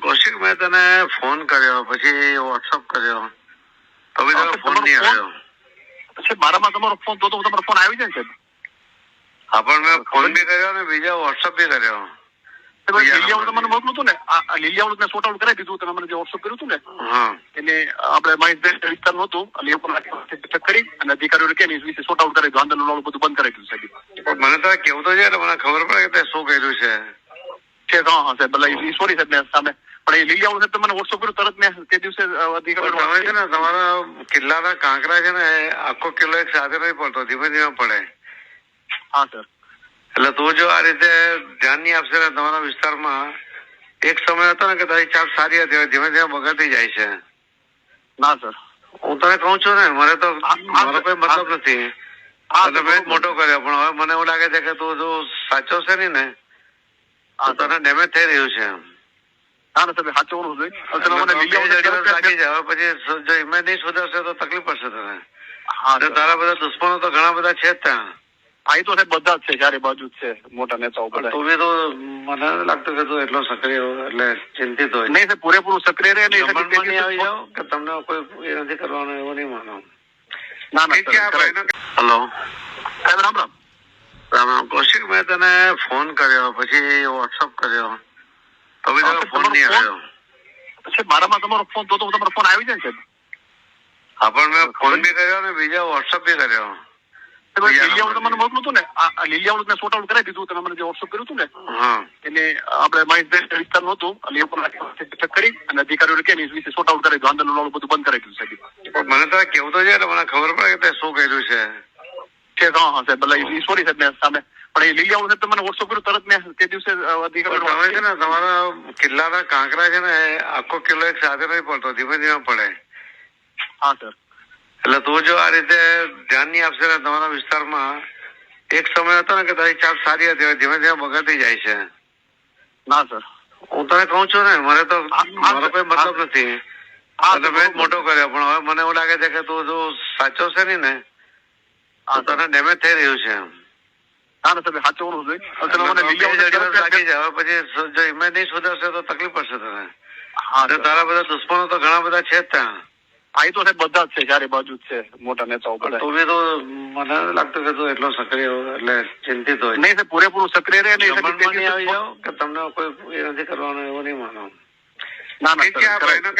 કૌશિક મેં તને ફોન કર્યો પછી વોટ્સઅપ કર્યો. તો બી તારો ફોન નહીં આવ્યો. પછી મારામાં તમારો ફોન તો તમારો ફોન આવી જાય સાહેબ? હા પણ મેં ફોન બી કર્યો ને બીજા વોટ્સઅપ બી કર્યો. સાહેબ, બીજા તમને મોકલું હતું ને. આ આ લીલિયાવાળું મેં સોર્ટ આઉટ કરાવી દીધું તમે મને જે વોટ્સઅપ કર્યું હતું ને. હા. એને આપણે મહેશભાઈ વિસ્તારનું હતું એટલે એ પણ ચેક કરી અને અધિકારીઓને કે વિશે સોર્ટ આઉટ કરી દીધું આંદોલન બધું બંધ કરાવી દીધું સાહેબ. મને તો કેવું તો છે મને ખબર પડે કે શું કર્યું છે. છે હા હા સાહેબ એટલે સોરી સાહેબ મેં સામે પણ એ લીલિયાવાળું સાહેબ તમે મને વોટ્સઅપ કર્યું તરત મેં તે દિવસે તમે છે ને તમારા કિલ્લાના કાંકરા છે ને આખો કિલ્લો એક સાથે નહીં પડતો ધીમે ધીમે પડે. હા સર. એટલે તું જો આ રીતે ધ્યાન નહીં આપશે ને તમારા વિસ્તારમાં એક સમય હતો ને કે તારી ચાપ સારી હતી ધીમે ધીમે બગડતી જાય છે. ના સર. હું તને કહું છું ને મને તો મારો કોઈ મતલબ નથી. મોટો કર્યો પણ હવે મને એવું લાગે છે કે તું જો સાચો છે ને તને ડેમેજ થઈ રહ્યું છે. ના ના સાહેબ સાચવવાનું જોઈએ. તમે મને તો બે જ દિવસ લાગી લીલિયાવાળું હવે પછી જો ઇમેજ નહીં સુધરશે તો તકલીફ પડશે તને. હા તારા બધા દુશ્મનો તો ઘણા બધા છે જ ત્યાં. હા તો સાહેબ બધા જ છે ચારે બાજુ જ છે મોટા નેતાઓ બધા તું બી તો મને લાગતું કે તું એટલો સક્રિય એટલે ચિંતિત હોય. નહીં સાહેબ પૂરેપૂરું સક્રિય રહે નહીં તે આવી જાઓ કે તમને કોઈ એ નથી કરવાનું એવું નહીં માનો. ના ના હલો. સાહેબ રામ રામ. કૌશિક મેં તને ફોન કર્યો પછી વોટ્સઅપ કર્યો. હવે તારો ફોન નહીં આવ્યો. પછી મારામાં તમારો ફોન તો તમારો ફોન આવી જાય છે? હા પણ મેં ફોન બી કર્યો ને બીજા વોટ્સઅપ બી કર્યો. લીલિયાવાળું તમને. મોકલું હતું ને. આ લીલિયાવાળું મેં સોર્ટ આઉટ કરાવી દીધું તમે મને જે વોટ્સઅપ કર્યું હતું ને હા. એને આપણે મહેશભાઈ વિસ્તારનું હતું એટલે એ પણ કરી અને અધિકારીઓને કે વિશે સોર્ટ આઉટ કરી દીધું આંદોલન વાળું બધું બંધ કરાવી દીધું સાહેબ. મને તો કેવું તો છે મને ખબર પડે કે તે શું કર્યું છે. છે હા હા સાહેબ એટલે સોરી સાહેબ સામે પણ એ લીલિયાવાળું સાહેબ તમે મને વોટ્સઅપ કર્યું તરત મેં તે દિવસે અ, તમે છે ને તમારા કિલ્લાના કાંકરા છે ને આખો કિલ્લો એક સાથે નહીં પડતો ધીમે ધીમે પડે. હા સર. એટલે તું જો આ રીતે ધ્યાન નહીં આપશે ને તમારા વિસ્તારમાં એક સમય હતો ને કે તારી ચાપ સારી હતી ધીમે ધીમે બગડતી જાય છે. ના સર. હું તને કહું છું ને મને તો મારો કોઈ મતલબ નથી. મોટો કર્યો પણ હવે મને એવું લાગે છે કે તું જો સાચો છે ને તને ડેમેજ થઈ રહ્યું છે ના ના તમે મને તો બે જ દિવસ લીલિયાવાળું લાગી જાય હવે પછી જો ઇમેજ નહીં સુધરશે તો તકલીફ પડશે તને. હા તારા બધા દુશ્મનો તો ઘણા બધા છે જ ત્યાં. હા તો બધા જ છે ચારે બાજુ જ છે મોટા નેતાઓ બધા. તું બી તો મને લાગતું કે તું એટલો સક્રિય એટલે ચિંતિત હોય. નહીં પૂરેપૂરું સક્રિય રહે નહીં આવી જાઓ કે તમને કોઈ એ નથી કરવાનું એવું નહીં માનો. ના ના